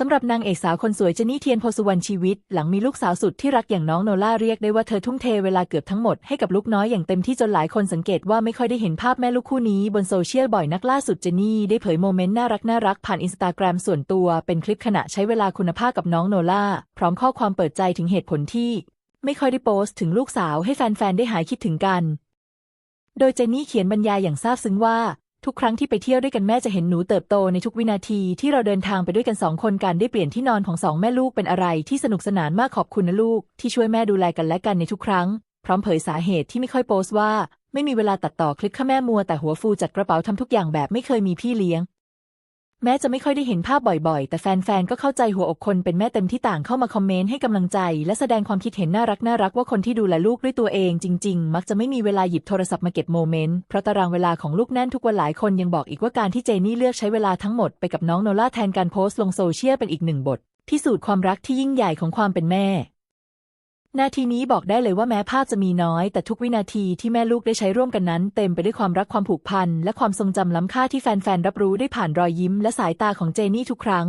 สำหรับนางเอกสาวคนสวยเจนี่เทียนโพสุวรรณชีวิต หลังมีลูกสาวสุดที่รักอย่างน้องโนล่าเรียกได้ว่าเธอทุ่มเทเวลาเกือบทั้งหมดให้กับลูกน้อยอย่างเต็มที่จนหลายคนสังเกตว่าไม่ค่อยได้เห็นภาพแม่ลูกคู่นี้บนโซเชียลบ่อยนักล่าสุดเจนี่ได้เผยโมเมนต์น่ารักน่ารักผ่านอินสตาแกรมส่วนตัวเป็นคลิปขณะใช้เวลาคุณภาพกับน้องโนล่าพร้อมข้อความเปิดใจถึงเหตุผลที่ ไม่ค่อยได้โพสต์ถึงลูกสาวให้แฟนๆได้หายคิดถึงกัน โดยเจนี่เขียนบรรยายอย่างซาบซึ้งว่า ทุกครั้งที่ไปเที่ยวด้วยกันแม่จะเห็นหนูเติบโตในทุกวินาทีที่เราเดินทางไปด้วยกันสองคนการได้เปลี่ยนที่นอนของสองแม่ลูกเป็นอะไรที่สนุกสนานมากขอบคุณนะลูก ที่ช่วยแม่ดูแลกันและกันในทุกครั้ง พร้อมเผยสาเหตุที่ไม่ค่อยโพสต์ว่า ไม่มีเวลาตัดต่อคลิปข้าแม่มัวแต่หัวฟูจัดกระเป๋าทำทุกอย่างแบบไม่เคยมีพี่เลี้ยง แม้จะไม่ค่อยได้เห็นภาพบ่อยๆ แต่แฟนๆ ก็เข้าใจหัวอกคนเป็นแม่เต็มที่ต่างเข้ามาคอมเมนต์ให้กำลังใจ และแสดงความคิดเห็นน่ารักน่ารักว่าคนที่ดูแลลูกด้วยตัวเองจริง ๆ มักจะไม่มีเวลาหยิบโทรศัพท์มาเก็บโมเมนต์ เพราะตารางเวลาของลูกแน่นทุกวันหลายคนยังบอกอีกว่าการที่เจนี่เลือกใช้เวลาทั้งหมดไปกับน้องโนล่าแทนการโพสต์ลงโซเชียลเป็นอีกหนึ่งบทพิสูจน์ความรักที่ยิ่งใหญ่ของความเป็นแม่ นาทีนี้บอกได้เลยว่าแม้ภาพจะมีน้อย แต่ทุกวินาทีที่แม่ลูกได้ใช้ร่วมกันนั้น เต็มไปด้วยความรักความผูกพัน และความทรงจำล้ำค่าที่แฟนๆรับรู้ได้ผ่านรอยยิ้ม และสายตาของเจนี่ทุกครั้ง